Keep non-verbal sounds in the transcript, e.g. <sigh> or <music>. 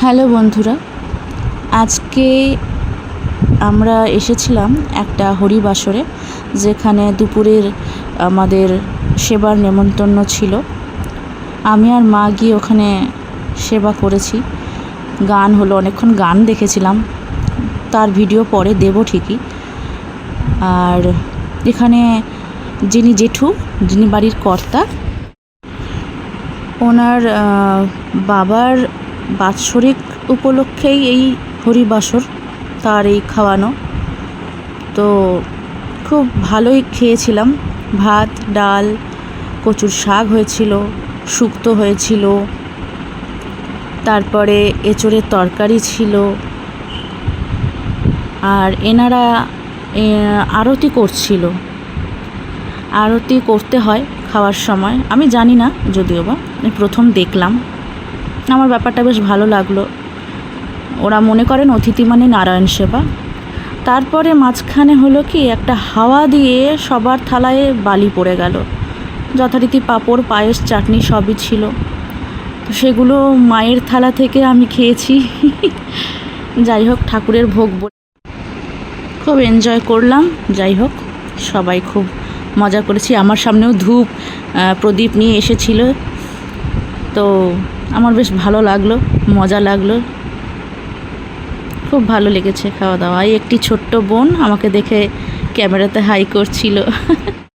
Hello বন্ধুরা, আজকে আমরা এসেছিলাম একটা হরিবাসরে যেখানে দুপুরের আমাদের সেবার নেমন্তন্ন ছিল। আমি আর মা গিয়ে ওখানে সেবা করেছি। গান হলো, অনেকক্ষণ গান দেখেছিলাম। তার ভিডিও পরে দেবো ঠিকই। আর এখানে যিনি জেঠু, যিনি বাড়ির কর্তা, ওনার বাবার বাৎসরিক উপলক্ষেই এই হরিবাসর তার এই খাওয়ানো। তো খুব ভালোই খেয়েছিলাম। ভাত, ডাল, কচুর শাক হয়েছিল, শুক্তো হয়েছিল, তারপরে এঁচোড়ের তরকারি ছিল। আর এনারা আরতি করছিল। আরতি করতে হয় খাওয়ার সময়। আমি জানি না, যদিও বা প্রথম দেখলাম। আমার ব্যাপারটা বেশ ভালো লাগল। ওরা মনে করেন অতিথি মানে নারায়ণ সেবা। তারপরে মাঝখানে হলো কি, একটা হাওয়া দিয়ে সবার থালায় বালি পড়ে গেল। যথারীতি পাঁপড়, পায়েস, চাটনি সবই ছিল। তো সেগুলো মায়ের থালা থেকে আমি খেয়েছি। যাই হোক, ঠাকুরের ভোগ বলে খুব এনজয় করলাম। যাই হোক, সবাই খুব মজা করেছি। আমার সামনেও ধূপ প্রদীপ নিয়ে এসেছিল। তো আমার বেশ ভালো লাগল, মজা লাগল। খুব ভালো লেগেছে খাওয়া দাওয়া। এই একটি ছোট্ট বোন আমাকে দেখে ক্যামেরাতে হাই করছিল। <laughs>